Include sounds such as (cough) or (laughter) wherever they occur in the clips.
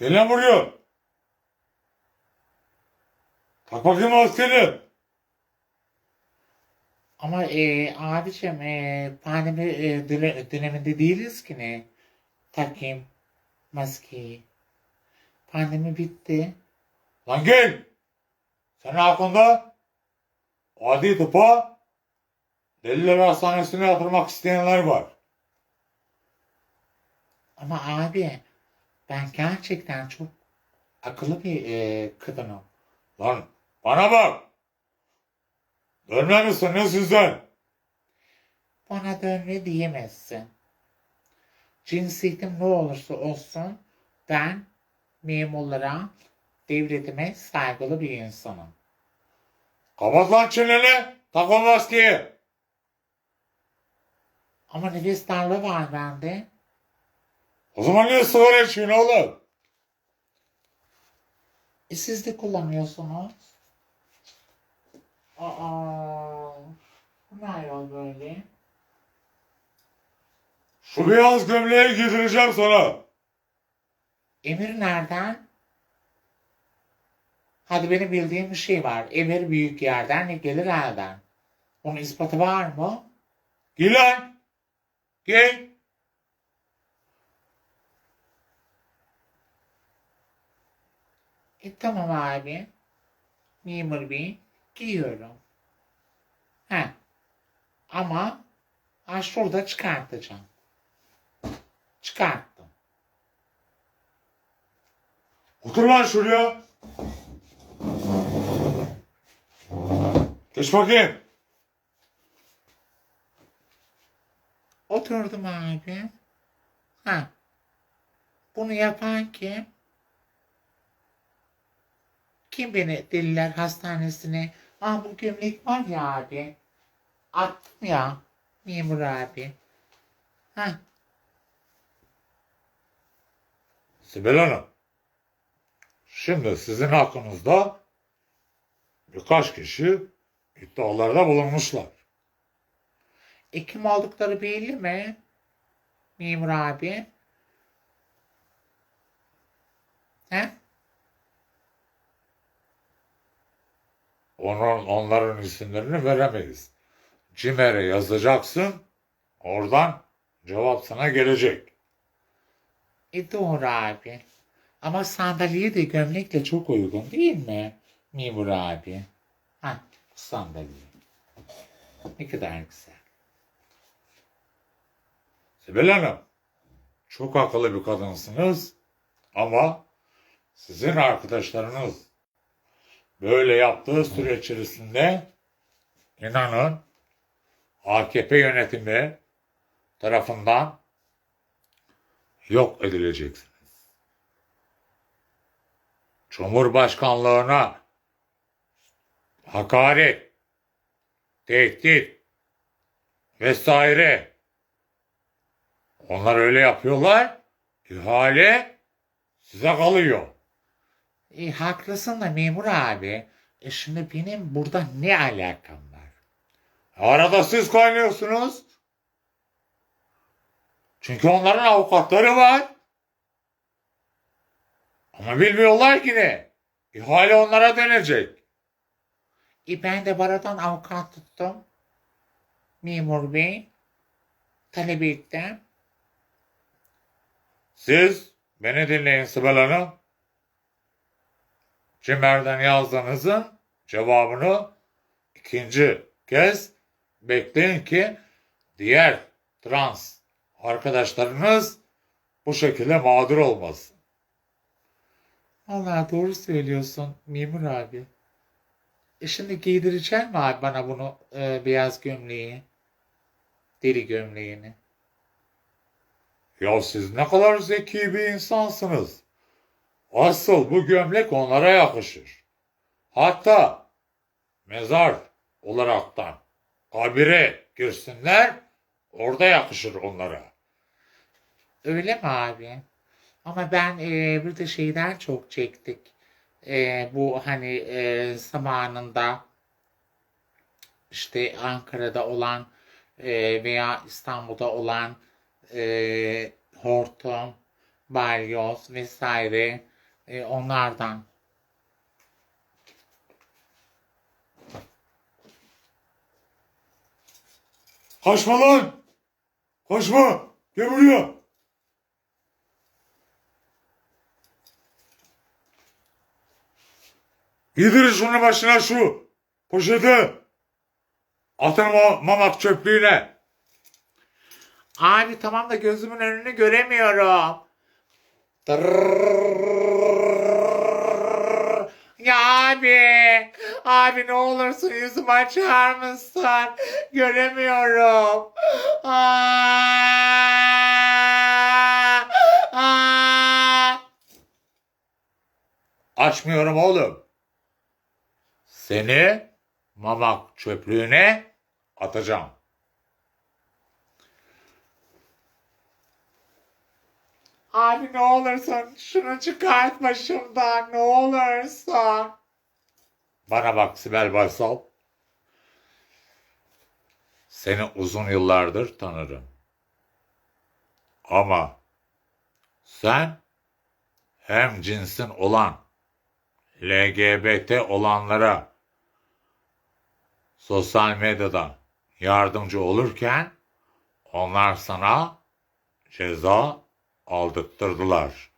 Lan buraya. Tak bakayım maskeni. Ama e, abicim e, pandemi e, döne- döneminde değiliz ki ne? Takayım maskeyi. Pandemi bitti. Lan gel. Senin hakkında adi tıpa deliler hastanesine yatırmak isteyenler var. Ama abi ben gerçekten çok akıllı bir e, kadınım. Lan bana bak. Dönmemişsin ne sizden? Bana dönme diyemezsin. Cinsiyetim ne olursa olsun ben memurlara, devletime saygılı bir insanım. Kapat lan çeneni. Tak o maskeyi. Ama nefes darlığı var bende. O zaman niye sigara içiyorsun oğlum? E siz de kullanıyorsunuz. Aa, bu ne ayol böyle? Şu beyaz gömleği giydireceğim sana. Emir nereden? Hadi benim bildiğim bir şey var. Emir büyük yerden ne gelir elden. Bunun ispatı var mı? Giy lan. Giy. E tamam abi. Memur bey. Giyiyorum. Ha. Ama ha şurada çıkartacağım. Çıkarttım. Otur lan şuraya. Geç bakayım. Oturdum abi. Ha. Bunu yapan kim? Kim beni deliler hastanesine? Aa bu gömlek var ya abi. Attım ya. Memur abi. Ha. Sibel Hanım. Şimdi sizin hakkınızda birkaç kişi iddialarda bulunmuşlar. E kim oldukları belli mi? Memur abi. He? Onun, onların isimlerini veremeyiz. CİMER'e yazacaksın. Oradan cevap sana gelecek. E doğru abi. Ama sandalye de gömlekle çok uygun değil mi? Memur abi. Ha sandalye. Ne kadar güzel. Sibel Hanım. Çok akıllı bir kadınsınız. Ama sizin arkadaşlarınız böyle yaptığı süre içerisinde inanın AKP yönetimi tarafından yok edileceksiniz. Cumhurbaşkanlığına hakaret, tehdit vesaire onlar öyle yapıyorlar. İhale size kalıyor. E haklısın da memur abi. E şimdi benim burada ne alakam var? Arada siz kaynıyorsunuz. Çünkü onların avukatları var. Ama bilmiyorlar ki ne. İhale onlara dönecek. E ben de baradan avukat tuttum. Memur bey. Talep ettim. Siz beni dinleyin Sibel Hanım. Cimer'den yazdığınızın cevabını ikinci kez bekleyin ki diğer trans arkadaşlarınız bu şekilde mağdur olmasın. Vallahi doğru söylüyorsun memur abi. E şimdi giydirecek mi abi bana bunu e, beyaz gömleği? Deri gömleğini. Ya siz ne kadar zeki bir insansınız. Asıl bu gömlek onlara yakışır. Hatta mezar olaraktan kabire girsinler orada yakışır onlara. Öyle mi abi? Ama ben e, bir de şeyden çok çektik. E, bu hani e, zamanında işte Ankara'da olan e, veya İstanbul'da olan e, hortum, balyoz vesaire E, onlardan. Kaçma lan. Kaçma. Gel buraya. Yedirin şunu başına şu poşeti. Atın o mamak çöplüğüne. Abi tamam da gözümün önünü göremiyorum. Ya abi, abi ne olursun yüzümü açar mısın? Göremiyorum. Aa, aa. Açmıyorum oğlum. Seni mamak çöplüğüne atacağım. Abi ne olursun şunu çıkart başımdan ne olursun. Bana bak Sibel Baysal. Seni uzun yıllardır tanırım. Ama sen hem cinsin olan LGBT olanlara sosyal medyada yardımcı olurken onlar sana ceza aldırttırdılar.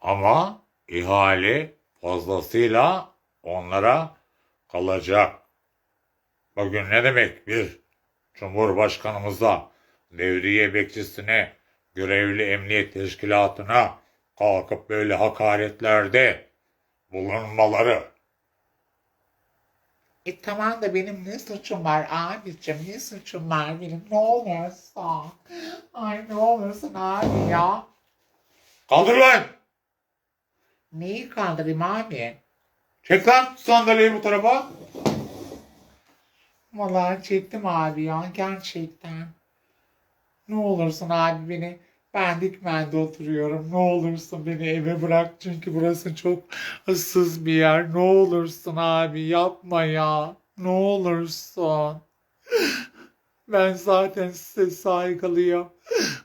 Ama ihale fazlasıyla onlara kalacak. Bugün ne demek bir Cumhurbaşkanımıza, devriye bekçisine, görevli emniyet teşkilatına kalkıp böyle hakaretlerde bulunmaları. E tamam da benim ne suçum var abicim ne suçum var benim ne olursa. Ay ne olursun abi ya. Kaldır lan! Neyi kaldırayım abi? Çek lan sandalyeyi bu tarafa. Vallahi çektim abi ya gerçekten. Ne olursun abi beni ben Dikmen'de oturuyorum. Ne olursun beni eve bırak çünkü burası çok ıssız bir yer. Ne olursun abi yapma ya. Ne olursun. Ben zaten size saygılıyım.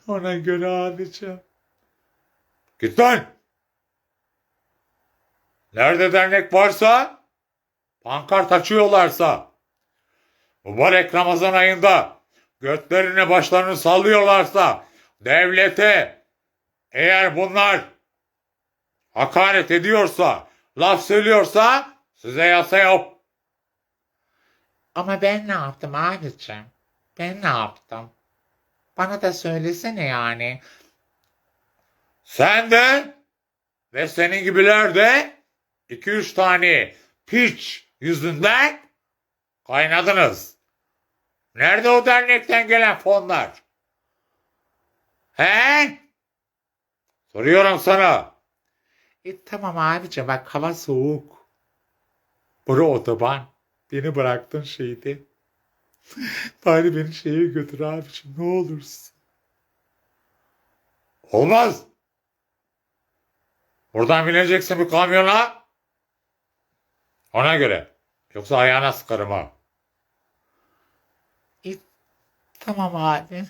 Ona göre abicim. Git lan! Nerede dernek varsa, pankart açıyorlarsa, mübarek Ramazan ayında götlerini başlarını sallıyorlarsa, devlete eğer bunlar hakaret ediyorsa, laf söylüyorsa size yasa yok. Ama ben ne yaptım abicim? Ben ne yaptım? Bana da söylesene yani. Sen de ve senin gibiler de iki üç tane piç yüzünden kaynadınız. Nerede o dernekten gelen fonlar? He? Soruyorum sana. E tamam abicim bak hava soğuk. Bura otoban. Beni bıraktın şeyde. (laughs) Bari beni şeye götür abicim ne olursun. Olmaz. Buradan bineceksin bir kamyona. Ona göre. Yoksa ayağına sıkarım ha. E, tamam abi.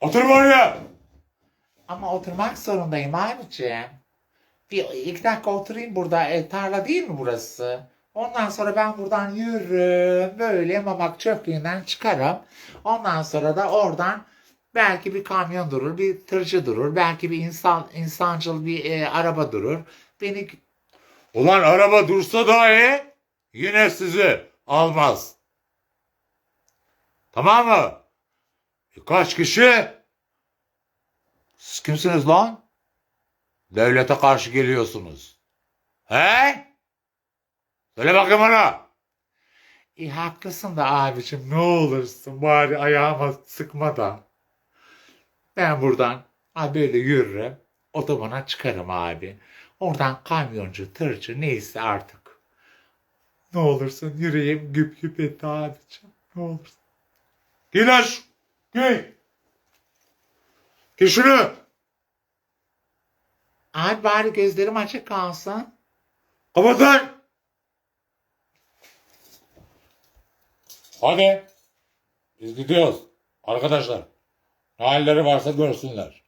Otur oraya. Ama oturmak zorundayım abicim. Bir iki dakika oturayım burada. E, tarla değil mi burası? Ondan sonra ben buradan yürürüm. Böyle mamak çöplüğünden çıkarım. Ondan sonra da oradan belki bir kamyon durur, bir tırcı durur. Belki bir insan insancıl bir e, araba durur. Beni Ulan araba dursa dahi yine sizi almaz. Tamam mı? Birkaç kişi siz kimsiniz lan? Devlete karşı geliyorsunuz. He? Söyle bakayım bana. E, haklısın da abicim ne olursun bari ayağıma sıkma da. Ben buradan ha, böyle yürürüm. Otobana çıkarım abi. Oradan kamyoncu, tırcı neyse artık. Ne olursun yüreğim güp güp etti abicim. Ne olursun. Lan şu- Giy. Giy şunu. Abi bari gözlerim açık kalsın. Kapat lan. Hadi. Biz gidiyoruz. Arkadaşlar ne halleri varsa görsünler.